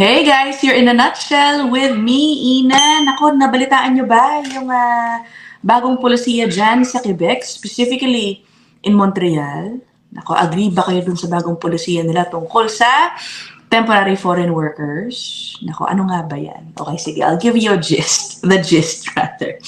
Hey guys, you're in a nutshell with me, Ina. Nako, nabalitaan nyo ba yung ah, bagong polisiya dyan sa Quebec, specifically in Montreal? Nako, agree ba kayo dun sa bagong polisiya nila tungkol sa temporary foreign workers? Nako, ano nga ba yan? Okay, sige, I'll give you a gist. The gist, rather.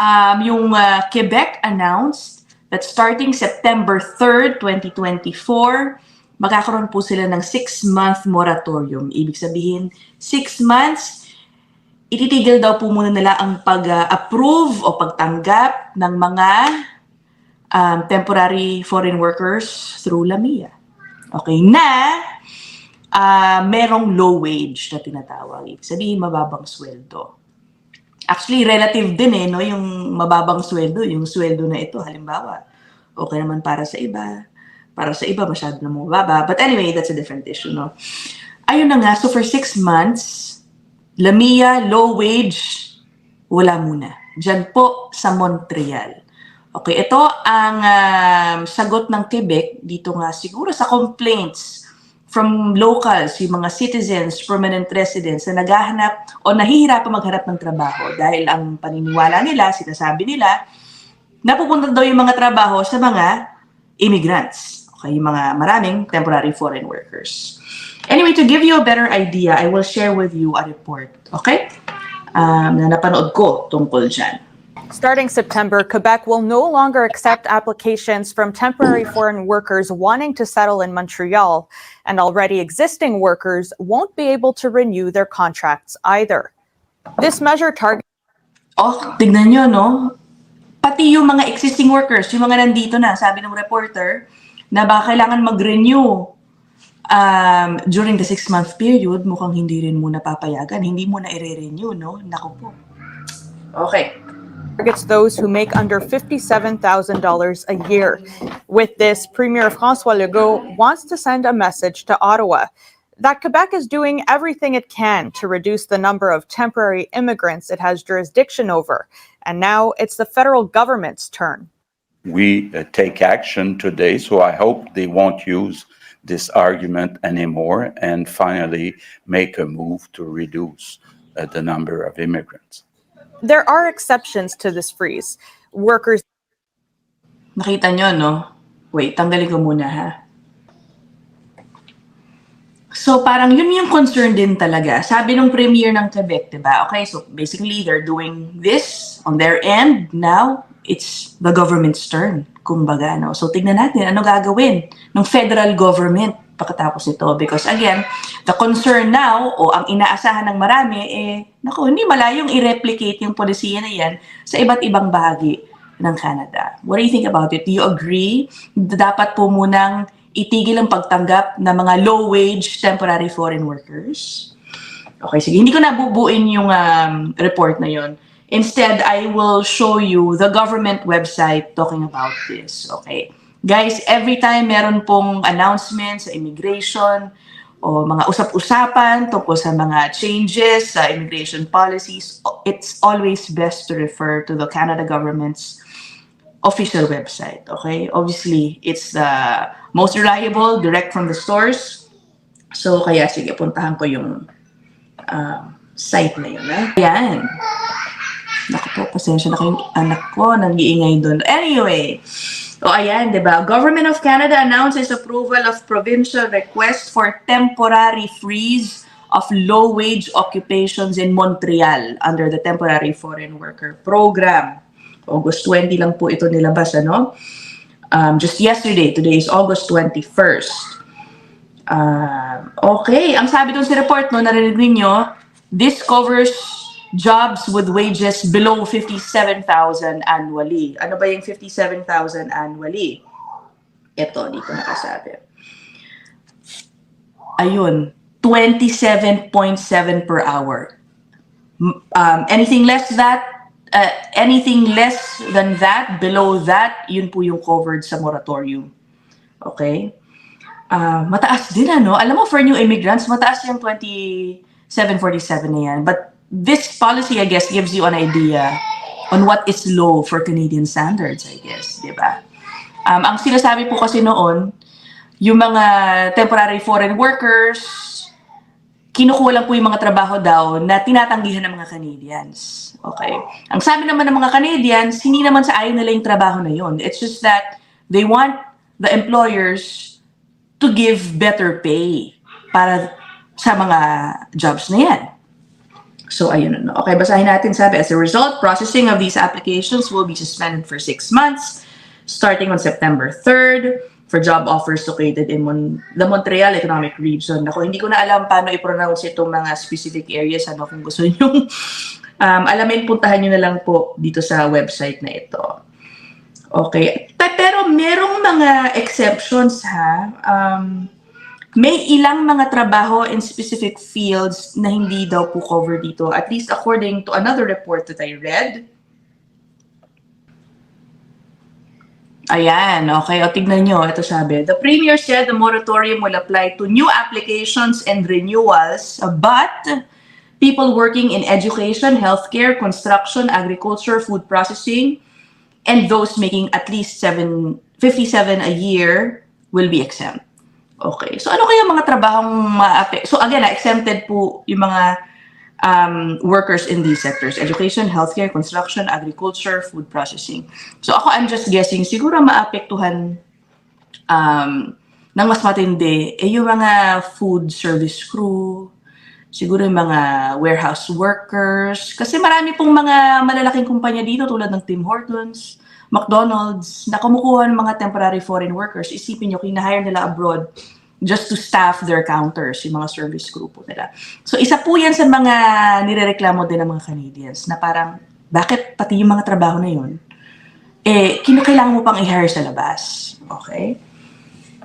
Um, yung ah, Quebec announced that starting September 3rd, 2024, magkakaroon po sila ng six-month moratorium. Ibig sabihin, six months, ititigil daw po muna nila ang pag-approve o pagtanggap ng mga um, temporary foreign workers through LAMIA. Okay, na ah, merong low wage na tinatawag. Ibig sabihin, mababang sweldo. Actually, relative din eh, no? Yung mababang sweldo, yung sweldo na ito, halimbawa, okay naman para sa iba, para sa iba, masyado na mababa. But anyway, that's a different issue, no? Ayun na nga, so for six months, Lamia, low wage, wala muna. Diyan po sa Montreal. Okay, ito ang um, sagot ng Quebec dito nga siguro sa complaints from locals, yung mga citizens, permanent residents na naghahanap o nahihirapan maghanap ng trabaho dahil ang paniniwala nila, sinasabi nila, napupunta daw yung mga trabaho sa mga immigrants. Okay, yung mga maraming temporary foreign workers. Anyway, to give you a better idea, I will share with you a report. Okay? Um, na napanood ko tungkol dyan. Starting September, Quebec will no longer accept applications from temporary foreign workers wanting to settle in Montreal, and already existing workers won't be able to renew their contracts either. This measure targets Oh, tignan nyo, no? Pati yung mga existing workers, yung mga nandito na, sabi ng reporter, na baka kailangan mag-renew um, during the six-month period, mukhang hindi rin muna papayagan. Hindi muna i-renew, no? Naku po. Okay. targets those who make under $57,000 a year. With this, Premier Francois Legault wants to send a message to Ottawa that Quebec is doing everything it can to reduce the number of temporary immigrants it has jurisdiction over. And now it's the federal government's turn. We uh, take action today. So I hope they won't use this argument anymore and finally make a move to reduce uh, the number of immigrants. There are exceptions to this freeze. Workers Nakita nyo, no? Wait, tanggalin ko muna, ha? So, parang yun yung concern din talaga. Sabi ng premier ng Quebec, di ba? Okay, so basically, they're doing this on their end. Now, it's the government's turn, kumbaga, no? So, tignan natin, ano gagawin ng federal government pagkatapos nito. Because again, the concern now, o ang inaasahan ng marami, eh, naku, hindi malayong i-replicate yung polisiya na yan sa iba't ibang bahagi ng Canada. What do you think about it? Do you agree? Dapat po munang itigil ang pagtanggap ng mga low-wage temporary foreign workers? Okay, sige. Hindi ko nabubuin yung um, report na yon. Instead, I will show you the government website talking about this. Okay. Guys, every time meron pong announcements sa immigration o mga usap-usapan tungkol sa mga changes sa immigration policies, it's always best to refer to the Canada government's official website. Okay? Obviously, it's the most reliable, direct from the source. So, kaya sige, puntahan ko yung um, site na yun. Ha? Ayan. Po, pasensya na kayong anak ko, nag-iingay doon. Anyway, o ayan, di ba? Government of Canada announces approval of provincial request for temporary freeze of low-wage occupations in Montreal under the Temporary Foreign Worker Program. August 20 lang po ito nilabas, ano? Um, just yesterday, today is August 21st. Um, okay, ang sabi dun sa report, no, narinig ninyo, this covers jobs with wages below 57,000 annually. Ano ba yung 57,000 annually? Ito, dito nakasabi. Ayun, 27.7 per hour. Um, anything less that, uh, anything less than that, below that, yun po yung covered sa moratorium. Okay? Ah, mataas din ano. Alam mo, for new immigrants, mataas yung 2747 na yan. But this policy, I guess, gives you an idea on what is low for Canadian standards, I guess. Di ba? Um, ang sinasabi po kasi noon, yung mga temporary foreign workers, kinukuha lang po yung mga trabaho daw na tinatanggihan ng mga Canadians. Okay. Ang sabi naman ng mga Canadians, hindi naman sa ayaw nila yung trabaho na yun. It's just that they want the employers to give better pay para sa mga jobs na yan. So, ayun. Ano. Okay, basahin natin. Sabi, as a result, processing of these applications will be suspended for six months, starting on September 3rd, for job offers located in Mon- the Montreal Economic Region. Ako, hindi ko na alam paano i-pronounce itong mga specific areas. Ano, kung gusto nyo um, alamin, puntahan nyo na lang po dito sa website na ito. Okay. Pero merong mga exceptions ha. Um, may ilang mga trabaho in specific fields na hindi daw po cover dito. At least according to another report that I read. Ayan, okay. O tignan nyo, ito sabi. The Premier said the moratorium will apply to new applications and renewals, but people working in education, healthcare, construction, agriculture, food processing, and those making at least seven, 57 a year will be exempt. Okay. So ano kaya mga trabahong ma So again, ah, exempted po yung mga um, workers in these sectors. Education, healthcare, construction, agriculture, food processing. So ako, I'm just guessing, siguro maapektuhan um, ng mas matindi, eh yung mga food service crew, siguro yung mga warehouse workers, kasi marami pong mga malalaking kumpanya dito tulad ng Tim Hortons, McDonald's, na kumukuha ng mga temporary foreign workers. Isipin nyo, kinahire nila abroad just to staff their counters, yung mga service crew po nila. So isa po yan sa mga nirereklamo din ng mga Canadians na parang, bakit pati yung mga trabaho na yun, eh, kinakailangan mo pang i-hire sa labas. Okay?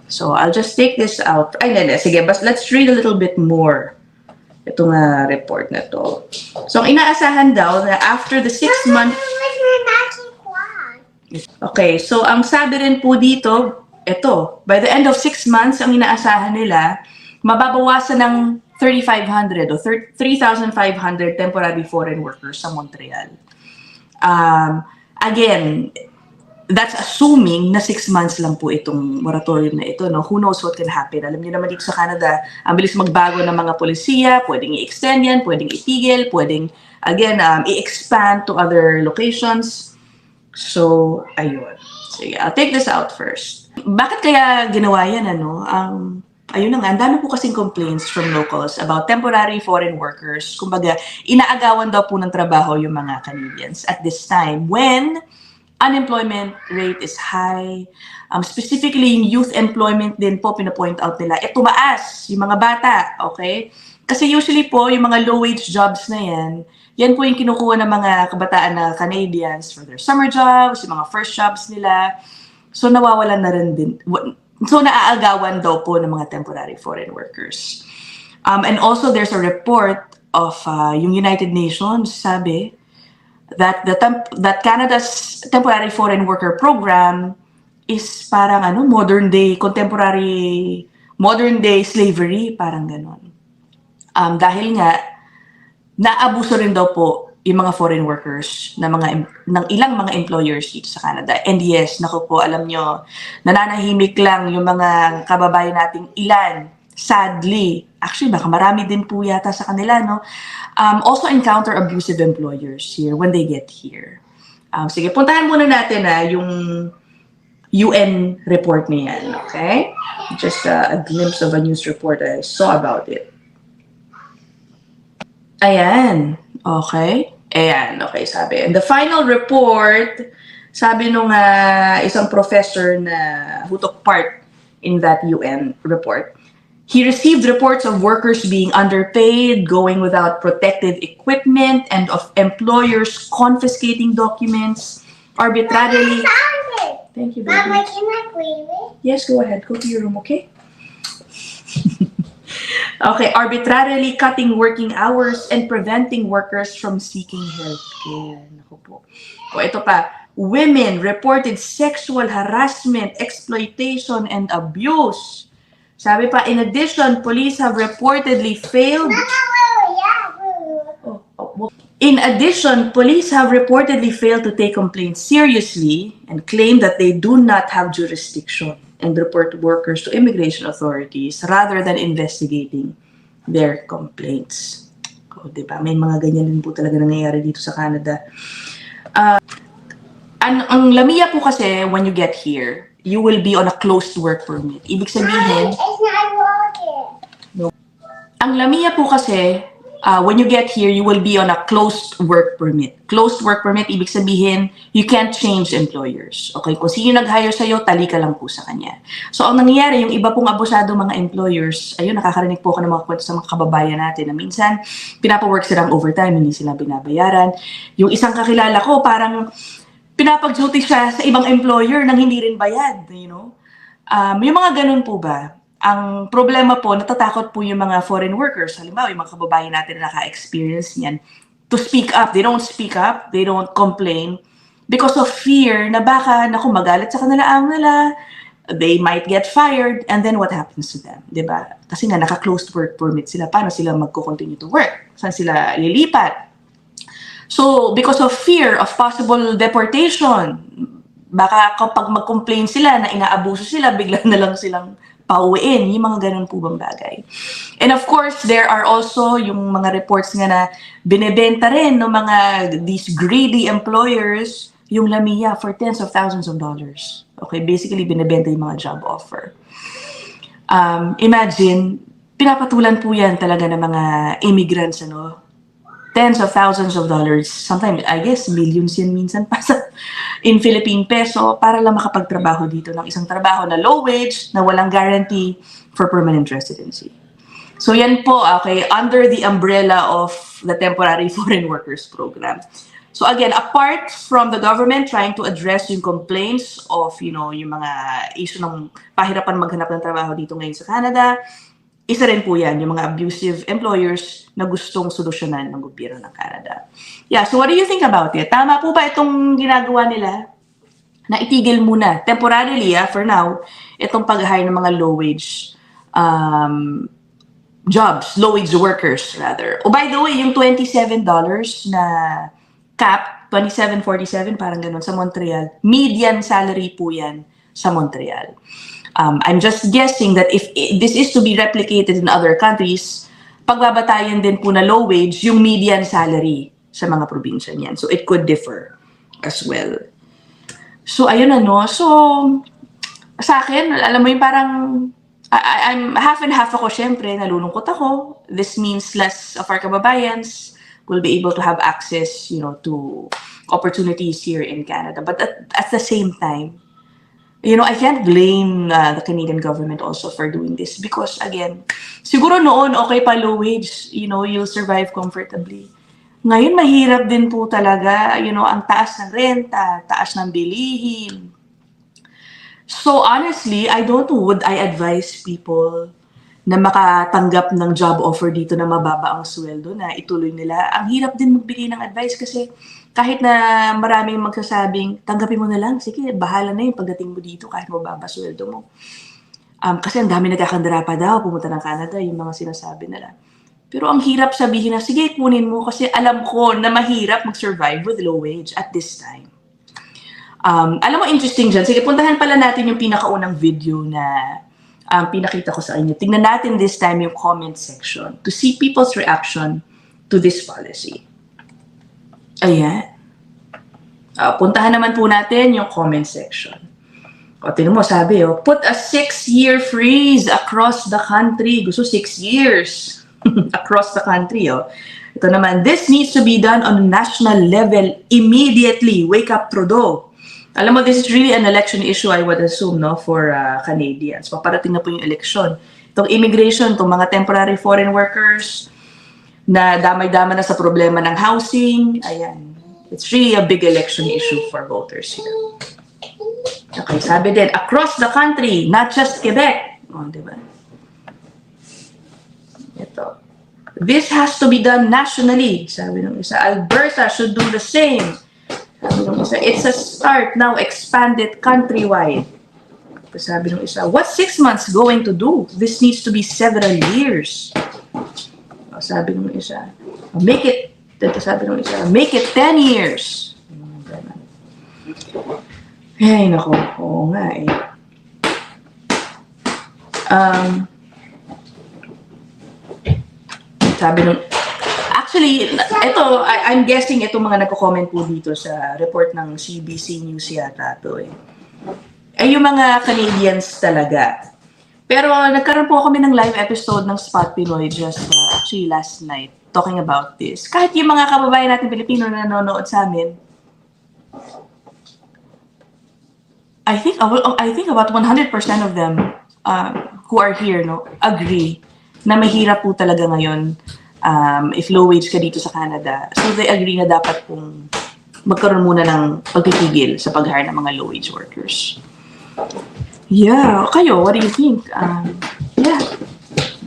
So, I'll just take this out. Ay, hindi. Sige, but let's read a little bit more itong uh, report na to. So, ang inaasahan daw na after the six month... Okay, so ang sabi rin po dito, ito, by the end of six months, ang inaasahan nila, mababawasan ng 3,500 o 3,500 temporary foreign workers sa Montreal. Um, again, that's assuming na six months lang po itong moratorium na ito. No? Who knows what can happen? Alam niyo naman dito sa Canada, ang bilis magbago ng mga polisiya, pwedeng i-extend yan, pwedeng itigil, pwedeng, again, um, i-expand to other locations. So, ayun. Sige, I'll take this out first. Bakit kaya ginawa yan, ano? Ang, ayun na nga, ang dami po kasing complaints from locals about temporary foreign workers. Kumbaga, inaagawan daw po ng trabaho yung mga Canadians at this time when unemployment rate is high. Um, specifically, yung youth employment din po, pinapoint out nila, eh tumaas, yung mga bata, okay? Kasi usually po, yung mga low-wage jobs na yan, yan po yung kinukuha ng mga kabataan na Canadians for their summer jobs, yung mga first jobs nila. So, nawawalan na rin din. So, naaagawan daw po ng mga temporary foreign workers. Um, and also, there's a report of uh, yung United Nations, sabi, that the temp- that Canada's temporary foreign worker program is parang ano modern day contemporary modern day slavery parang ganon. Um, dahil nga naabuso rin daw po yung mga foreign workers na mga ng ilang mga employers dito sa Canada. And yes, naku po, alam nyo, nananahimik lang yung mga kababayan nating ilan, sadly, actually baka marami din po yata sa kanila, no? Um, also encounter abusive employers here when they get here. Um, sige, puntahan muna natin na yung UN report niyan, okay? Just uh, a glimpse of a news report I saw about it. Ayan. Okay. Ayan. Okay, sabi. And the final report, sabi nung ah, isang professor na who took part in that UN report, he received reports of workers being underpaid, going without protective equipment, and of employers confiscating documents arbitrarily. Thank you, Mama, baby. can I play with? Yes, go ahead. Go to your room, okay? okay, arbitrarily cutting working hours and preventing workers from seeking health care. Naku po. O ito pa, women reported sexual harassment, exploitation, and abuse. Sabi pa, in addition, police have reportedly failed In addition, police have reportedly failed to take complaints seriously and claim that they do not have jurisdiction and report workers to immigration authorities rather than investigating their complaints. O, di ba? May mga ganyan din po talaga nangyayari dito sa Canada. Uh, ang, ang Lamia po kasi, when you get here, you will be on a closed work permit. Ibig sabihin, It's not working. ang Lamia po kasi, uh, when you get here, you will be on a closed work permit. Closed work permit, ibig sabihin, you can't change employers. Okay, kung sino nag-hire sa'yo, tali ka lang po sa kanya. So, ang nangyayari, yung iba pong abusado mga employers, ayun, nakakarinig po ako ng mga kwento sa mga kababayan natin na minsan, pinapawork silang overtime, hindi sila binabayaran. Yung isang kakilala ko, parang pinapag-duty siya sa ibang employer nang hindi rin bayad, you know? Um, yung mga ganun po ba? Ang problema po, natatakot po yung mga foreign workers, halimbawa yung mga kababayan natin na naka-experience niyan, to speak up. They don't speak up, they don't complain because of fear na baka, naku, magalit sa kanila ang nila, they might get fired, and then what happens to them, di ba? Kasi nga, naka-closed work permit sila. Paano sila magko-continue to work? Saan sila lilipat? So, because of fear of possible deportation, baka kapag mag-complain sila na inaabuso sila, bigla na lang silang pauwiin. Yung mga ganun po bang bagay. And of course, there are also yung mga reports nga na binebenta rin ng mga these greedy employers yung Lamia for tens of thousands of dollars. Okay, basically binebenta yung mga job offer. Um, imagine, pinapatulan po yan talaga ng mga immigrants, ano, tens of thousands of dollars, sometimes, I guess, millions yan minsan pa sa, in Philippine peso para lang makapagtrabaho dito ng isang trabaho na low wage, na walang guarantee for permanent residency. So yan po, okay, under the umbrella of the Temporary Foreign Workers Program. So again, apart from the government trying to address yung complaints of, you know, yung mga issue ng pahirapan maghanap ng trabaho dito ngayon sa Canada, isa rin po yan, yung mga abusive employers na gustong solusyonan ng gobyerno ng Canada. Yeah, so what do you think about it? Tama po ba itong ginagawa nila? Na itigil muna, temporarily, ah, for now, itong pag-hire ng mga low-wage um, jobs, low-wage workers, rather. Oh, by the way, yung $27 na cap, 27.47, parang ganun, sa Montreal, median salary po yan sa Montreal. Um, I'm just guessing that if this is to be replicated in other countries, pagbabatayan din po na low wage yung median salary sa mga probinsya niyan. So it could differ as well. So ayun ano, so sa akin, alam mo yung parang I- I'm half and half ako syempre, nalulungkot ako. This means less of our kababayans will be able to have access, you know, to opportunities here in Canada. But at, at the same time, you know, I can't blame uh, the Canadian government also for doing this because again, siguro noon okay pa low wage, you know, you'll survive comfortably. Ngayon mahirap din po talaga, you know, ang taas ng renta, taas ng bilihin. So honestly, I don't would I advise people na makatanggap ng job offer dito na mababa ang sweldo na ituloy nila. Ang hirap din magbigay ng advice kasi kahit na maraming magsasabing, tanggapin mo na lang, sige, bahala na yun pagdating mo dito kahit mababa sweldo mo. Um, kasi ang dami nagkakandara pa daw, pumunta ng Canada, yung mga sinasabi nila. Pero ang hirap sabihin na, sige, kunin mo kasi alam ko na mahirap mag-survive with low wage at this time. Um, alam mo, interesting dyan. Sige, puntahan pala natin yung pinakaunang video na ang pinakita ko sa inyo. Tingnan natin this time yung comment section to see people's reaction to this policy. Ayan. Ah, puntahan naman po natin yung comment section. O, tinan mo, sabi, oh, put a six-year freeze across the country. Gusto six years across the country, oh. Ito naman, this needs to be done on a national level immediately. Wake up, Trudeau. Alam mo, this is really an election issue, I would assume, no, for uh, Canadians. Paparating na po yung election. Itong immigration, itong mga temporary foreign workers, na damay-dama na sa problema ng housing. Ayan. It's really a big election issue for voters here. Okay, sabi din, across the country, not just Quebec. O, di ba? Ito. This has to be done nationally. Sabi ng isa, Alberta should do the same. Sabi ng isa, it's a start now, expand it countrywide. Sabi ng isa, what's six months going to do? This needs to be several years. O, Sabi ng isa, make it, ito sabi ng isa, make it 10 years. Ay, nako, oo nga eh. Um, Sabi nung, actually, ito, I, I'm guessing itong mga nagko-comment po dito sa report ng CBC News yata to eh. Ay yung mga Canadians talaga. Pero nagkaroon po kami ng live episode ng Spot Pinoy just uh, actually last night talking about this. Kahit yung mga kababayan natin Pilipino na nanonood sa amin, I think I think about 100% of them uh, who are here no agree na mahirap po talaga ngayon um, if low wage ka dito sa Canada. So they agree na dapat pong magkaroon muna ng pagpipigil sa pag-hire ng mga low wage workers. Yeah, kayo, what do you think? Um, yeah.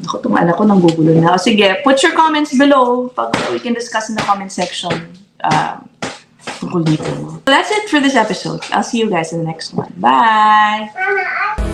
Ako, anak ko nang gugulo na. Sige, put your comments below. Pag we can discuss in the comment section. Um, tungkol dito. That's it for this episode. I'll see you guys in the next one. Bye!